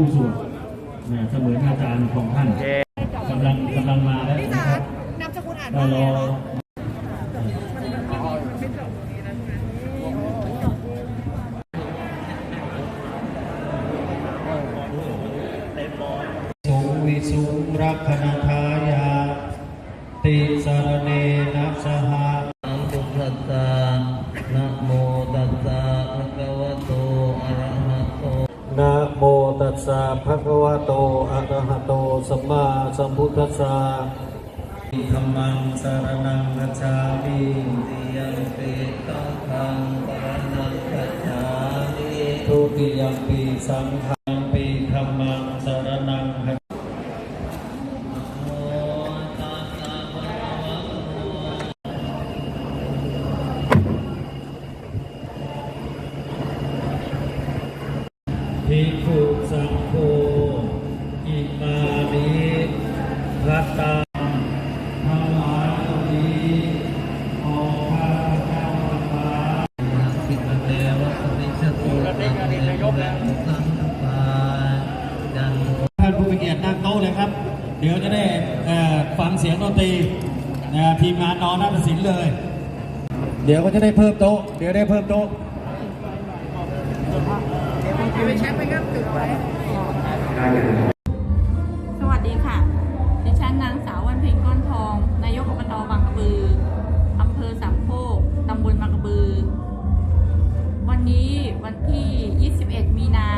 ผู้สวดนะเสมือนอาจารย์ของท่านโอเคกำลังกำลังมาแล้วพี่นะจ๋าครับนามสกุลอ่านก็ว่าอะไรรอคะสุวิสุรักขณทายาติ สะภะคะวะโตอะระหะโตสัมมาสัมพุทธัสสะธรรมังสารนังกัจฉามิติยัมปิตังฆังปะนังกัจฉามิทุติยังปีสังฆัง ภิกขุสังโฆอิมานิพัตตาทั้งหลายเหล่านี้ของข้าพเจ้าทั้งหลายสิกเตวะสมิชตุระเดกะเดยกแล้วสังฆปาจันโทท่านผู้มีเกียรตินั่งโต๊ะเลยครับ เดี๋ยวจะได้ฟังเสียงดนตรีทีมงานนอนนัตศิลป์เลย เดี๋ยวก็จะได้เพิ่มโต๊ะ เดี๋ยวได้เพิ่มโต๊ะ ไปเช็คไปครับจุดไว้สวัสดีค่ะ ดิฉันนางสาววันเพ็ญก้อนทอง นายกอบตบางกระบืออำเภอสามโคกตำบลบางกระบือ วันนี้วันที่ 21 มีนา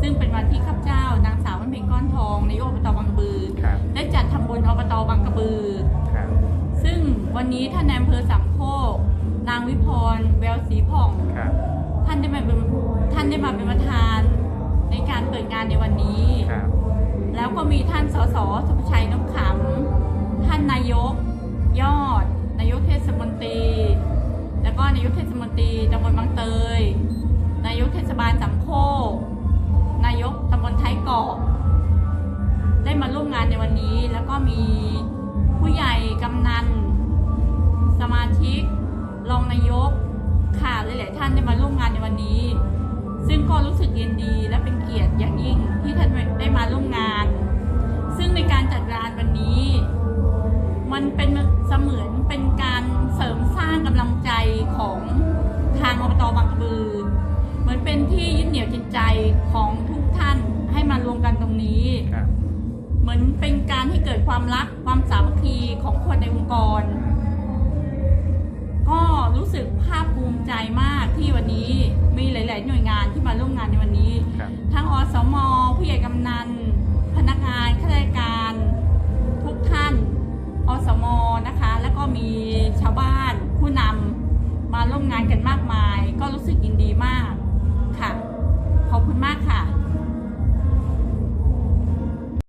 ซึ่งเป็นวันที่ข้าพเจ้านางสาววันเพ็ญก้อนทอง นายกอบตบางกระบือครับได้จัดทำบุญอบตบางกระบือครับซึ่งวันนี้ท่านนายอำเภอสามโคกนางวิพร แววศรีผ่องครับท่านได้มาเป็นท่านได้มาเป็นประ งานในวันนี้ ครับ แล้วก็มีท่านสสสุภชัยนกขำท่านนายก ยอด นายกเทศมนตรี แล้วก็นายกเทศมนตรีตำบลบางเตย นายกเทศบาลสามโคกนายกตำบลท้ายเกาะได้มาร่วมงานในวันนี้ แล้วก็มีผู้ใหญ่กำนัน สมาชิก รองนายกค่ะหลาย ๆ ท่านได้มาร่วมงานในวันนี้ ซึ่งก็รู้สึกยินดีและเป็นเกียรติอย่างยิ่งที่ท่านได้มาร่วมงาน ซึ่งในการจัดงานวันนี้ มันเป็นเสมือนเป็นการเสริมสร้างกำลังใจของทางอบตบางกระบือ เหมือนเป็นที่ยึดเหนี่ยวจิตใจของทุกท่านให้มารวมกันตรงนี้ครับเหมือนเป็นการให้เกิดความรักความสามัคคีของคนในองค์กร ก็รู้สึกภาคภูมิใจมากที่วันนี้ มีหลาย ๆ หน่วยงานที่มาร่วมงานในวันนี้ทั้งอสม ผู้ใหญ่กำนัน พนักงานข้าราชการ ทุกท่าน อสม นะคะ แล้วก็มีชาวบ้านผู้นำมาร่วมงานกันมากมาย ก็รู้สึกยินดีมาก